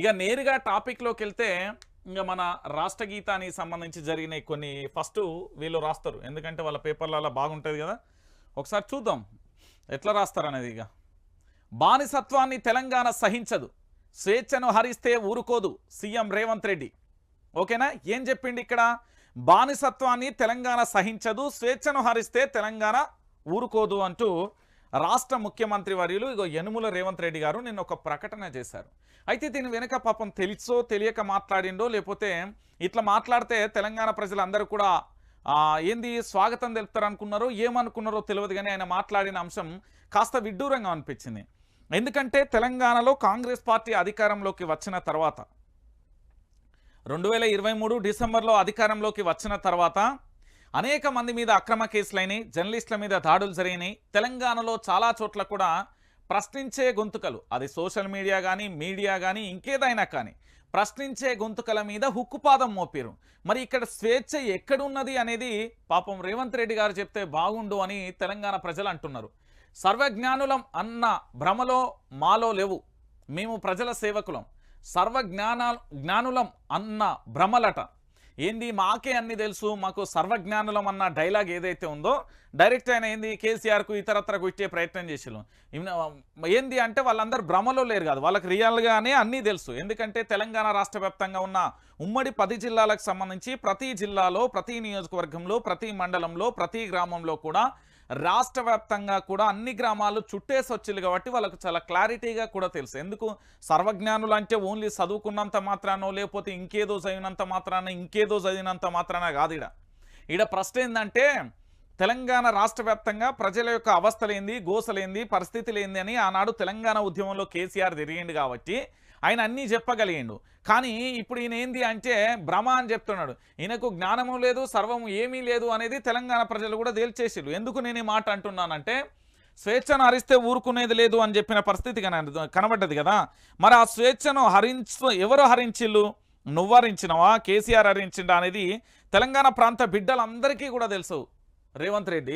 ఇక నేరుగా టాపిక్లోకి వెళ్తే ఇంకా మన రాష్ట్ర గీతానికి సంబంధించి జరిగిన కొన్ని ఫస్ట్ వీళ్ళు రాస్తారు. ఎందుకంటే వాళ్ళ పేపర్లలో బాగుంటుంది కదా. ఒకసారి చూద్దాం. ఎట్లా రాస్తారు అనేది ఇక. బానిసత్వాన్ని తెలంగాణ సహించదు. స్వేచ్ఛను హరిస్తే ఊరుకోదు సీఎం రేవంత్ రెడ్డి. ఓకేనా? ఏం చెప్పిండి ఇక్కడ? బానిసత్వాన్ని తెలంగాణ సహించదు స్వేచ్ఛను హరిస్తే తెలంగాణ ఊరుకోదు అంటూ రాష్ట్ర ముఖ్యమంత్రి వర్యులు ఇగో యనుముల రేవంత్ రెడ్డి గారు నిన్న ఒక ప్రకటన చేశారు. అయితే దీని వెనుక పాపం తెలుసో తెలియక మాట్లాడిండో లేకపోతే ఇట్లా మాట్లాడితే తెలంగాణ ప్రజలందరూ కూడా ఏంది స్వాగతం తెలుపుతారు అనుకున్నారో ఏమనుకున్నారో తెలియదు కానీ ఆయన మాట్లాడిన అంశం కాస్త విడ్డూరంగా అనిపించింది. ఎందుకంటే తెలంగాణలో కాంగ్రెస్ పార్టీ అధికారంలోకి వచ్చిన తర్వాత రెండు వేల ఇరవై మూడు డిసెంబర్లో అధికారంలోకి వచ్చిన తర్వాత అనేక మంది మీద అక్రమ కేసులైనాయి జర్నలిస్టుల మీద దాడులు జరిగినాయి. తెలంగాణలో చాలా చోట్ల కూడా ప్రశ్నించే గొంతుకలు అది సోషల్ మీడియా కానీ మీడియా కానీ ఇంకేదైనా కానీ ప్రశ్నించే గొంతుకల మీద హుక్కుపాదం మోపారు మరి ఇక్కడ స్వేచ్ఛ ఎక్కడున్నది అనేది పాపం రేవంత్ రెడ్డి గారు చెప్తే బాగుండు అని తెలంగాణ ప్రజలు అంటున్నారు. సర్వజ్ఞానులం అన్న భ్రమలో మాలో లేవు. మేము ప్రజల సేవకులం. సర్వజ్ఞాన జ్ఞానులం అన్న భ్రమలట. ఏంది? మాకే అన్ని తెలుసు మాకు సర్వజ్ఞానులం అన్న డైలాగ్ ఏదైతే ఉందో డైరెక్ట్ ఆయన ఏంది? కేసీఆర్కు ఇతరత్రకు ఇచ్చే ప్రయత్నం చేసిరు ఏంది అంటే వాళ్ళందరూ భ్రమలో లేరు కాదు. వాళ్ళకి రియల్గానే అన్నీ తెలుసు. ఎందుకంటే తెలంగాణ రాష్ట్ర వ్యాప్తంగా ఉన్న ఉమ్మడి పది జిల్లాలకు సంబంధించి ప్రతి జిల్లాలో ప్రతి నియోజకవర్గంలో ప్రతి మండలంలో ప్రతి గ్రామంలో కూడా రాష్ట్ర వ్యాప్తంగా కూడా అన్ని గ్రామాలు చుట్టేసి వచ్చింది కాబట్టి వాళ్ళకు చాలా క్లారిటీగా కూడా తెలుసు. ఎందుకు? సర్వజ్ఞానులు అంటే ఓన్లీ చదువుకున్నంత మాత్రానో లేకపోతే ఇంకేదో చదివినంత మాత్రాన ఇంకేదో చదివినంత మాత్రాన కాదు ఇడ ఈడ ప్రశ్న ఏంటంటే తెలంగాణ రాష్ట్ర వ్యాప్తంగా ప్రజల యొక్క అవస్థలేంది గోసలేంది పరిస్థితులేంది అని ఆనాడు తెలంగాణ ఉద్యమంలో కేసీఆర్ తిరిగింది కాబట్టి ఆయన అన్నీ చెప్పగలిగిండు. కానీ ఇప్పుడు ఈయన ఏంది అంటే భ్రమ అని చెప్తున్నాడు. ఈయనకు జ్ఞానము లేదు సర్వము ఏమీ లేదు అనేది తెలంగాణ ప్రజలు కూడా తేల్చేసిరు ఎందుకు నేను ఈ మాట అంటున్నానంటే స్వేచ్ఛను హరిస్తే ఊరుకునేది లేదు అని చెప్పిన పరిస్థితి కనబడ్డది కదా. మరి ఆ స్వేచ్ఛను హరించు ఎవరు హరించిల్లు? నువ్వు హరించినవా కేసీఆర్ హరించిండా అనేది తెలంగాణ ప్రాంత బిడ్డలందరికీ కూడా తెలుసు. రేవంత్ రెడ్డి